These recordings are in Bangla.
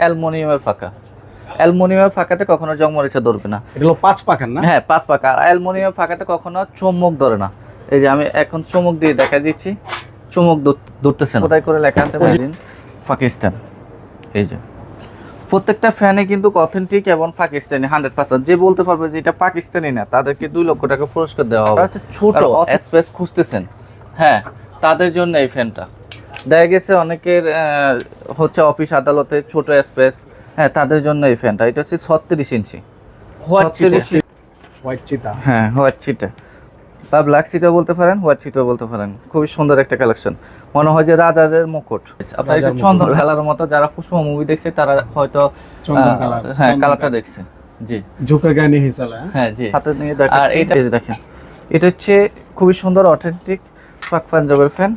অ্যালমোনিয়ামের ফাঁকা। অ্যালমোনিয়ামের ফাঁকাতে কখনো জং মরিচা ধরবে না। এটা হলো পাঁচ পাখার না? হ্যাঁ পাঁচ পাকা আর অ্যালমোনিয়ামের ফাঁকাতে কখনো চুম্বক ধরে না। এই যে আমি এখন চুমুক দিয়ে দেখা দিচ্ছি। চুমুক ধরতেছে না। কোথায় করে লেখা আছে পাকিস্তান। এই যে। প্রত্যেকটা ফ্যানে কিন্তু অথেন্টিক এবং পাকিস্তানি হান্ড্রেড পার্সেন্ট যে বলতে পারবে যে এটা পাকিস্তানি না তাদেরকে দুই লক্ষ টাকা পুরস্কার দেওয়া হবে। হচ্ছে ছোট। স্পেস খুঁজতেছেন। হ্যাঁ তাদের জন্য এই ফ্যানটা। দেখা গেছে অনেকের হচ্ছে অফিস আদালতে ছোট স্পেস হ্যাঁ তাদের জন্য এই ফ্যানটা এটা হচ্ছে ছত্রিশ ইঞ্চি। হ্যাঁ হোয়াইট চিটা বা ব্ল্যাক বলতে পারেন হোয়াইট বলতে পারেন। খুবই সুন্দর একটা কালেকশন মনে হয় যে মুকুট। আপনার এটা চন্দন মতো যারা পুষ্প মুভি দেখছে তারা হয়তো হ্যাঁ কালারটা দেখছে। জি। ঝুঁকে হ্যাঁ? জি। হাতে নিয়ে দেখেন আর এটা দেখেন। এটা হচ্ছে খুবই সুন্দর অথেন্টিক পাক পাঞ্জাবের ফ্যান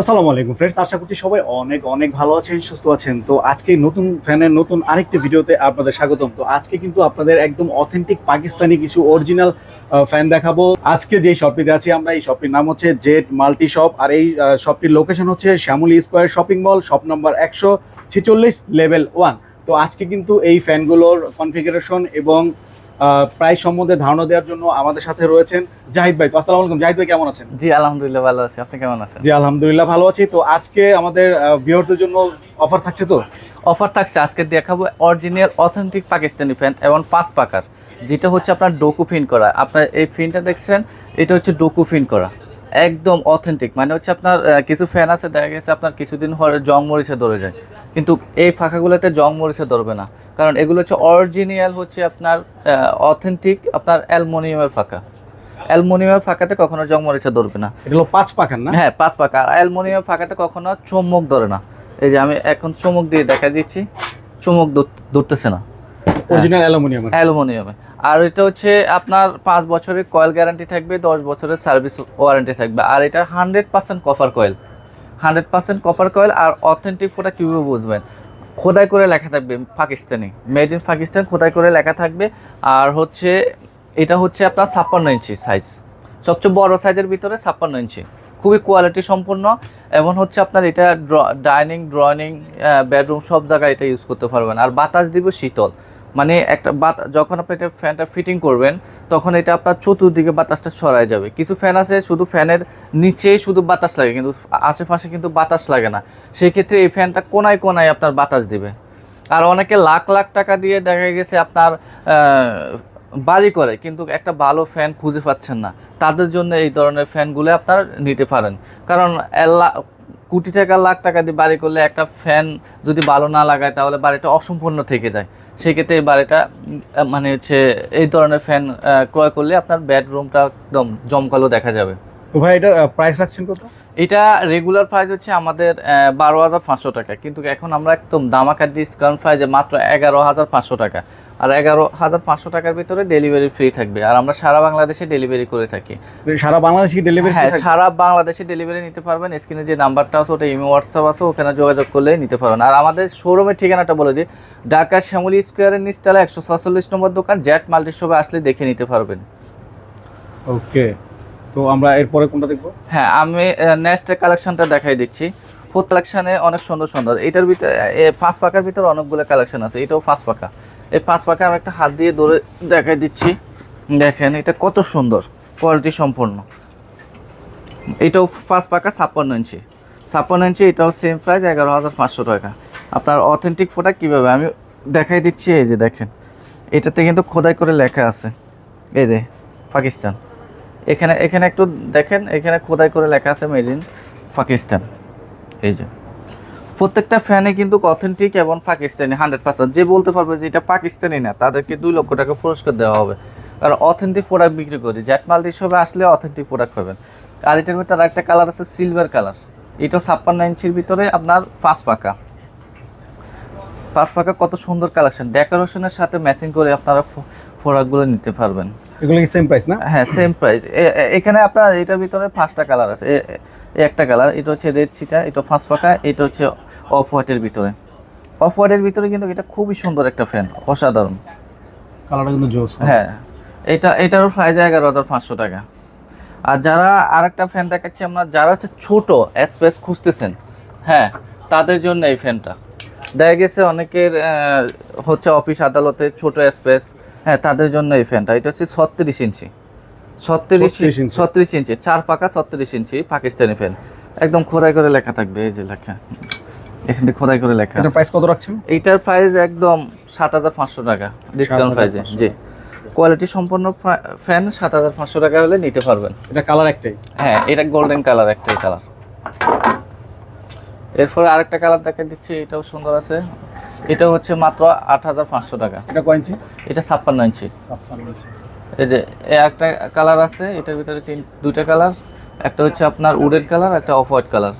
আসসালামু আলাইকুম ফ্রেন্ডস আশা করছি সবাই অনেক অনেক ভালো আছেন, সুস্থ আছেন। তো আজকে নতুন ফ্যানের নতুন আরেকটি ভিডিওতে আপনাদের স্বাগতম। তো আজকে কিন্তু আপনাদের একদম অথেন্টিক পাকিস্তানি কিছু অরিজিনাল ফ্যান দেখাবো। আজকে যে শপটিতে আছি আমরা, এই শপটির নাম হচ্ছে জেড মাল্টি শপ আর এই শপটির লোকেশন হচ্ছে Shyamoli square shopping mall shop number একশো লেভেল ওয়ান তো আজকে কিন্তু এই ফ্যানগুলোর কনফিগারেশন এবং প্রাইস সম্বন্ধে ধারণা দেওয়ার জন্য আমাদের সাথে রয়েছেন জাহিদ ভাই। তো আসসালামু আলাইকুম। জাহিদ ভাই কেমন আছেন? জি আলহামদুলিল্লাহ ভালো আছি। আপনি কেমন আছেন? জি আলহামদুলিল্লাহ ভালো আছি। তো আজকে আমাদের ভিউয়ারদের জন্য অফার থাকছে তো? অফার থাকছে। আজকে দেখাবো অরিজিনাল অথেন্টিক পাকিস্তানি ফ্যান এবং পাঁচ পাকার। যেটা হচ্ছে আপনার ডোকু ফিন করা। আপনার এই ফিনটা দেখছেন এটা হচ্ছে ডোকু ফিন করা। একদম অথেন্টিক। মানে হচ্ছে আপনার কিছু ফ্যান আছে দেখা গেছে আপনার কিছুদিন জং মরিচে ধরে যায়। কিন্তু এই ফাঁকাগুলোতে জং মরিচে ধরবে না। কারণ এগুলো হচ্ছে অরিজিনাল হচ্ছে আপনার অথেন্টিক আপনার অ্যালমোনিয়ামের ফাঁকা। অ্যালমোনিয়ামের ফাঁকাতে কখনো জং মরিচে ধরবে না। এগুলো পাঁচ পাখার না? হ্যাঁ পাঁচ পাকা আর অ্যালমোনিয়াম ফাঁকাতে কখনো চুম্বক ধরে না। এই যে আমি এখন চুমুক দিয়ে দেখা দিচ্ছি চুমুক ধরতেছে না। Original aluminium. অ্যালুমিনিয়ামে। আর এটা হচ্ছে আপনার পাঁচ বছরের কয়েল গ্যারান্টি থাকবে দশ বছরের সার্ভিস ওয়ারেন্টি থাকবে। আর এটা hundred percent copper coil hundred percent copper coil আর অথেন্টিক ফোটা কীভাবে বুঝবেন? খোদাই করে লেখা থাকবে পাকিস্তানি। মেড ইন পাকিস্তান খোদাই করে লেখা থাকবে। আর হচ্ছে, এটা হচ্ছে আপনার ছাপ্পান্ন ইঞ্চি সাইজ সবচেয়ে বড় সাইজের ভিতরে ছাপ্পান্ন ইঞ্চি। খুবই কোয়ালিটি সম্পূর্ণ। এবং হচ্ছে আপনার এটা ড্র ডাইনিং ড্রয়িং বেডরুম সব জায়গায় এটা ইউজ করতে পারবেন। আর বাতাস দিব শীতল। মানে একটা বাত যখন আপনি এটা ফ্যানটা ফিটিং করবেন, তখন এটা আপনার চতুর্দিকে বাতাসটা ছড়ায় যাবে। কিছু ফ্যান আছে, শুধু ফ্যানের নিচেই শুধু বাতাস লাগে, কিন্তু আশেপাশে কিন্তু বাতাস লাগে না। সেই ক্ষেত্রে এই ফ্যানটা কোনায় কোনায় আপনার বাতাস দিবে। আর অনেকে লাখ লাখ টাকা দিয়ে দেখা গেছে আপনার বাড়ি করে, কিন্তু একটা ভালো ফ্যান খুঁজে পাচ্ছেন না। তাদের জন্য এই ধরনের ফ্যানগুলো আপনার নিতে পারেন। কারণ কোটি টাকা, লাখ টাকা দিয়ে বাড়ি করলে একটা ফ্যান যদি ভালো না লাগায়, তাহলে বাড়িটা অসম্পূর্ণ থেকে যায়। সেই ক্ষেত্রে এই বাড়িটা মানে হচ্ছে এই ধরনের ফ্যান ক্রয় করলে আপনার বেডরুমটা একদম জমকালো দেখা যাবে। তো ভাই এটা প্রাইস রাখছেন কত? এটা রেগুলার প্রাইস হচ্ছে আমাদের বারো হাজার পাঁচশো টাকা। কিন্তু এখন আমরা একদম দামাকা ডিসকাউন্ট প্রাইজে মাত্র এগারো হাজার পাঁচশো টাকা। আর এগারো হাজার পাঁচশো টাকার ভিতরে ডেলিভারি ফ্রি থাকবে। আর আমরা সারা বাংলাদেশে ডেলিভারি করে থাকি। সারা বাংলাদেশ ডেলিভারি হ্যাঁ সারা বাংলাদেশে ডেলিভারি নিতে পারবেন। স্ক্রিনে যে নাম্বারটা আছে ওটা ইমো হোয়াটসঅ্যাপ আছে ওখানে যোগাযোগ করলে নিতে পারবেন। আর আমাদের শোরুমের ঠিকানাটা বলে দিই। ঢাকা শ্যামলী স্কোয়ারের নিচতলা একশো সাতচল্লিশ নম্বর দোকান। জ্যাট মাল্টি শপে আসলে দেখে নিতে পারবেন। ওকে তো আমরা এরপরে কোনটা দেখব? হ্যাঁ আমি নেক্সট কালেকশনটা দেখাই দিচ্ছি। ফোর্থ কালেকশনে অনেক সুন্দর সুন্দর। এটার ভিতরে পাঁচ পাকার ভিতরে অনেকগুলো কালেকশন আছে। এটাও পাঁচ পাকা। এই পাঁচ পাকা আমি একটা হাত দিয়ে ধরে দেখাই দিচ্ছি। দেখেন, এটা কত সুন্দর কোয়ালিটি সম্পূর্ণ। এটাও পাঁচ পাকা ছাপ্পান্ন ইঞ্চি। ছাপ্পান্ন ইঞ্চি, এটাও সেম প্রাইস এগারো হাজার পাঁচশো টাকা। আপনার অথেন্টিক ফোটা কীভাবে? আমি দেখাই দিচ্ছি, এই যে দেখেন। এটাতে কিন্তু খোদাই করে লেখা আছে। এই যে, পাকিস্তান। এখানে এখানে একটু দেখেন, এখানে খোদাই করে লেখা আছে মেড ইন পাকিস্তান। এই যে। প্রত্যেকটা ফ্যানে কিন্তু অথেন্টিক এবং পাকিস্তানি হান্ড্রেড পার্সেন্ট যে বলতে পারবে যে এটা পাকিস্তানি না তাদেরকে দুই লক্ষ টাকা পুরস্কার দেওয়া হবে। কারণ অথেন্টিক প্রোডাক্ট বিক্রি করি। জ্যাট মাল হিসেবে আসলে অথেন্টিক প্রোডাক্ট পাবেন। আর এটার ভিতরে একটা কালার আছে সিলভার কালার এটাও ছাপ্পান্ন ইঞ্চির ভিতরে আপনার পাঁচ পাকা। পাঁচ পাকা কত সুন্দর কালেকশন ডেকোরেশনের সাথে ম্যাচিং করে আপনারা প্রোডাক্টগুলো নিতে পারবেন। এগুলো কি সেম প্রাইস না? হ্যাঁ সেম প্রাইস এখানে আপনার এটার ভিতরে পাঁচটা কালার আছে। একটা কালার এটা হচ্ছে রেড চিটা এটা পাঁচ পাকা এটা হচ্ছে অফ হোয়াইটের ভিতরে। অফ হোয়াইটের ভিতরে কিন্তু এটা খুবই সুন্দর একটা ফ্যান অসাধারণ। কালারটা কিন্তু জোস হ্যাঁ এটা এটারও প্রাইস এগারো হাজার পাঁচশো টাকা। আর যারা আরেকটা ফ্যান দেখাচ্ছি আমরা যারা হচ্ছে ছোট স্পেস খুঁজতেছেন হ্যাঁ তাদের জন্য এই ফ্যানটা দেখা গেছে অনেকের হচ্ছে অফিস আদালতে ছোট স্পেস হ্যাঁ তাদের জন্য এই ফ্যানটা এটা হচ্ছে ছত্রিশ ইঞ্চি। ছত্রিশ 36 ইঞ্চি। ছত্রিশ ইঞ্চি চার পাকা ছত্রিশ ইঞ্চি পাকিস্তানি ফ্যান একদম খোদাই করে লেখা থাকবে এই যে লেখা। এখানে খোদাই করে লেখা এটার। প্রাইস কত রাখছেন? এইটার প্রাইস একদম সাত হাজার পাঁচশো টাকা। ডিসকাউন্ট প্রাইসে 7,500 জি। কোয়ালিটি সম্পন্ন ফ্যান সাত হাজার পাঁচশো টাকা হলে নিতে পারবেন। এটা কালার একটাই? হ্যাঁ এটা গোল্ডেন কালার একটাই কালার এরপরে আরেকটা কালার দেখা দিচ্ছি এটাও সুন্দর আছে। এটা হচ্ছে মাত্র আট হাজার পাঁচশো টাকা। এটা কয় ইঞ্চি এটা ছাপ্পান্ন ইঞ্চি ছাপ্পান্ন ইঞ্চি এই যে একটা কালার আছে এটার ভিতরে তিন দুইটা কালার একটা হচ্ছে আপনার উডের কালার একটা অফ হোয়াইট কালার।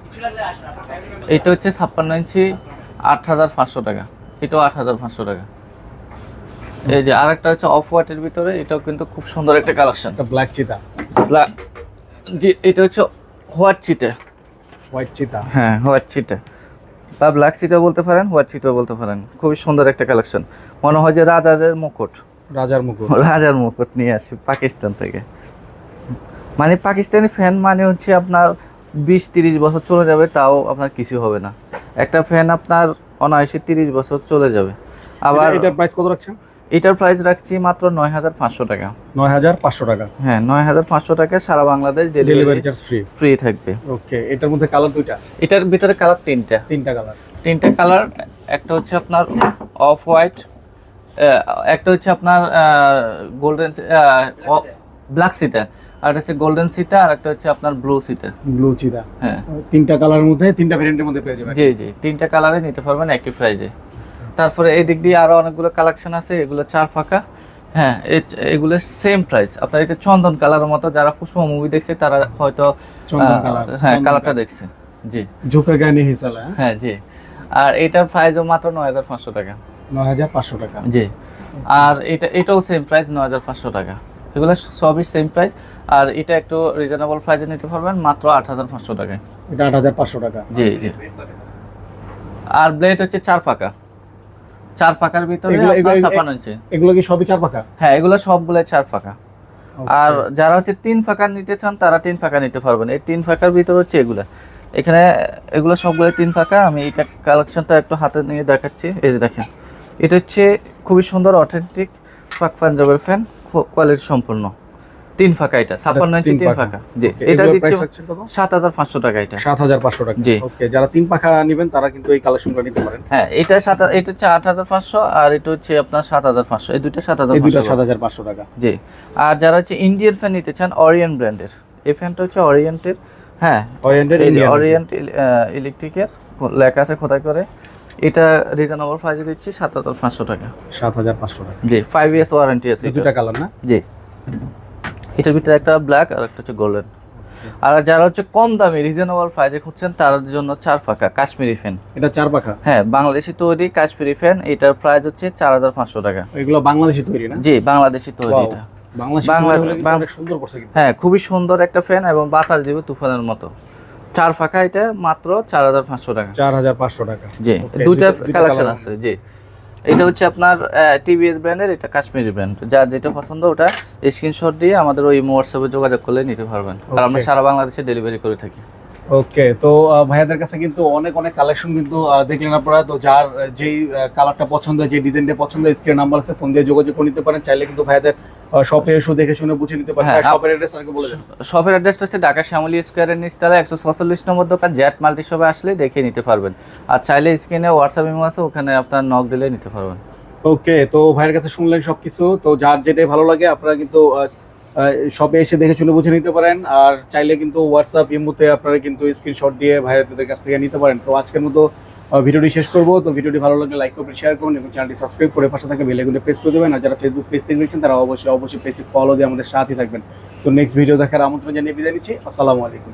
এটা হচ্ছে ছাপ্পান্ন ইঞ্চি আট হাজার পাঁচশো টাকা। এটাও আট হাজার পাঁচশো টাকা। এই যে আর একটা হচ্ছে অফ হোয়াইটের ভিতরে এটাও কিন্তু খুব সুন্দর একটা কালেকশন। Black cheetah. ব্ল্যাক জি এটা হচ্ছে হোয়াইট চিটে। হোয়াইট চিতা। হ্যাঁ হোয়াইট চিটে। বা ব্ল্যাক চিটে বলতে পারেন হোয়াইট চিটে বলতে পারেন। খুবই সুন্দর একটা কালেকশন। মনে হয় যে রাজাদের মুকুট। রাজার মুকুট। রাজার মুকুট নিয়ে আসি পাকিস্তান থেকে। মানে পাকিস্তানি ফ্যান মানে হচ্ছে আপনার বিশ তিরিশ বছর চলে যাবে তাও আপনার কিছু হবে না। একটা ফ্যান আপনার অনায়াসে তিরিশ বছর চলে যাবে। আবার এটা- এটার প্রাইস কত রাখছেন? এটার প্রাইস রাখছি মাত্র নয় হাজার পাঁচশো টাকা। নয় হাজার পাঁচশো টাকা। হ্যাঁ নয় হাজার পাঁচশো টাকা সারা Bangladesh delivery delivery charge free free থাকবে। ওকে এটার মধ্যে কালার দুইটা? এটার ভিতরে কালার তিনটা। তিনটা কালার তিনটা কালার একটা হচ্ছে আপনার অফ হোয়াইট একটা হচ্ছে আপনার গোল্ডেন ব্ল্যাক সিটা আর হচ্ছে গোল্ডেন সিটা আর একটা হচ্ছে আপনার ব্লু সিটা ব্লু চিতা হ্যাঁ। তিনটা কালারের মধ্যে তিনটা ভেরিয়েন্টের মধ্যে পেয়ে যাবেন। জি জি। তিনটা কালারে নিতে পারবেন একই প্রাইজে তারপরে এই দিক দিয়ে আরও অনেকগুলো কালেকশন আছে এগুলো চার ফাঁকা। হ্যাঁ এগুলো সেম প্রাইস আপনার এটা চন্দন কালারের মতো যারা পুষ্প মুভি দেখছে তারা হয়তো হ্যাঁ কালারটা দেখছে। জি। ঝুঁকে গায়ে নিয়ে হিসালে হ্যাঁ জি। আর এটার প্রাইসও মাত্র নয় হাজার পাঁচশো টাকা। নয় হাজার পাঁচশো টাকা। জি। আর এটা এটাও সেম প্রাইস নয় হাজার পাঁচশো টাকা। এগুলো সবই সেম প্রাইস আর এটা একটু রিজনেবল প্রাইসে নিতে পারবেন মাত্র আট হাজার পাঁচশো টাকায়। এটা আট হাজার পাঁচশো টাকা। জি জি। আর ব্লেড হচ্ছে চার পাকা। চার পাকার ভিতরে এগুলো- আপনার এগুলো- কি সবই চার পাকা? হ্যাঁ এগুলো সবগুলো চার ফাঁকা আর যারা হচ্ছে তিন ফাঁকা নিতে চান তারা তিন ফাঁকা নিতে পারবেন। এই তিন ফাঁকার ভিতরে হচ্ছে এগুলা। এখানে এগুলো সবগুলো তিন ফাঁকা। আমি এটা কালেকশনটা একটু হাতে নিয়ে দেখাচ্ছি। এই যে দেখেন। এটা হচ্ছে খুবই সুন্দর অথেন্টিক পাক পাঞ্জাবের ফ্যান কোয়ালিটি সম্পূর্ণ তিন ফাঁকা এটা ছাপ্পান্ন ইঞ্চি তিন ফাঁকা। জি এটা দিচ্ছে? সাত হাজার পাঁচশো টাকা এটা। সাত হাজার পাঁচশো টাকা। জি। ওকে যারা তিন পাখা নেবেন তারা কিন্তু এই কালেকশনটা নিতে পারেন। হ্যাঁ এটা সাত এটা হচ্ছে আট হাজার পাঁচশো আর এটা হচ্ছে আপনার সাত হাজার পাঁচশো। এই দুইটা সাত হাজার দুইটা সাত হাজার পাঁচশো টাকা। জি। আর যারা হচ্ছে ইন্ডিয়ান ফ্যান নিতে চান অরিয়েন্ট ব্র্যান্ডের এই ফ্যানটা হচ্ছে অরিয়েন্টের হ্যাঁ ইন্ডিয়ান অরিয়েন্ট ইলেকট্রিকের লেখা আছে খোদাই করে। এটা রিজনেবল প্রাইসে দিচ্ছি সাত হাজার পাঁচশো টাকা। সাত হাজার পাঁচশো টাকা। জি ফাইভ ইয়ার্স ওয়ারেন্টি আছে। দুইটা কালার না? জি। এটার ভিতরে একটা ব্ল্যাক আর একটা হচ্ছে গোল্ডেন আর যারা হচ্ছে কম দামি রিজনেবল প্রাইসে খুঁজছেন তার জন্য চার পাকা কাশ্মীরি ফ্যান এটা চার পাখা? হ্যাঁ বাংলাদেশি তৈরি কাশ্মীরি ফ্যান এটার প্রাইস হচ্ছে চার হাজার পাঁচশো টাকা। এগুলো বাংলাদেশি তৈরি না? জি বাংলাদেশি তৈরি এটা। হ্যাঁ খুবই সুন্দর একটা ফ্যান এবং বাতাস দিবে তুফানের মতো। চার ফাঁকা এটা মাত্র চার হাজার পাঁচশো টাকা। চার হাজার পাঁচশো টাকা। জি দুইটা কালেকশন আছে জি। এটা হচ্ছে আপনার টিভিএস ব্র্যান্ডের এটা কাশ্মীরি ব্র্যান্ড যা যেটা পছন্দ ওটা স্ক্রিনশট দিয়ে আমাদের ওই হোয়াটসঅ্যাপে যোগাযোগ করলে নিতে পারবেন। আর আমরা সারা বাংলাদেশে ডেলিভারি করে থাকি। ওকে তো ভাইয়াদের কাছে কিন্তু অনেক অনেক কালেকশন কিন্তু দেখলেন আপনারা। তো যার যেই কালারটা পছন্দ যে ডিজাইনটা পছন্দ স্ক্রিন নাম্বার আছে ফোন দিয়ে যোগাযোগ করে নিতে পারেন। চাইলে কিন্তু ভাইয়াদের শপে এসে দেখে শুনে বুঝে নিতে পারেন। শপের অ্যাড্রেস আগে বলে দেন। শপের অ্যাড্রেসটা হচ্ছে ঢাকা শ্যামলী স্কোয়ারের নিচতলা একশো ছচল্লিশ নম্বর দোকান জ্যাট মাল্টি শপে আসলে দেখে নিতে পারবেন। আর চাইলে স্ক্রিনে হোয়াটসঅ্যাপ ইমো আছে ওখানে আপনার নক দিলে নিতে পারবেন। ওকে তো ভাইয়ের কাছে শুনলেন সবকিছু। তো যার যেটাই ভালো লাগে আপনারা কিন্তু শপে এসে দেখে শুনে বুঝে নিতে পারেন। আর চাইলে কিন্তু হোয়াটসঅ্যাপ ইমুতে আপনারা কিন্তু স্ক্রিনশট দিয়ে ভাইয়াদের কাছ থেকে নিতে পারেন। তো আজকের মতো ভিডিওটি শেষ করব। তো ভিডিওটি ভালো লাগলে লাইক করবেন শেয়ার করুন এবং চ্যানেলটি সাবস্ক্রাইব করে পাশে থাকা বেলেগুলো প্রেস করে দেবেন। আর যারা ফেসবুক পেজ থেকে দেখছেন, তারা অবশ্যই অবশ্যই পেজটি ফলো দিয়ে আমাদের সাথে থাকবেন। তো নেক্সট ভিডিও দেখার আমন্ত্রণ জানিয়ে বিদায় নিচ্ছি। আসসালামু আলাইকুম।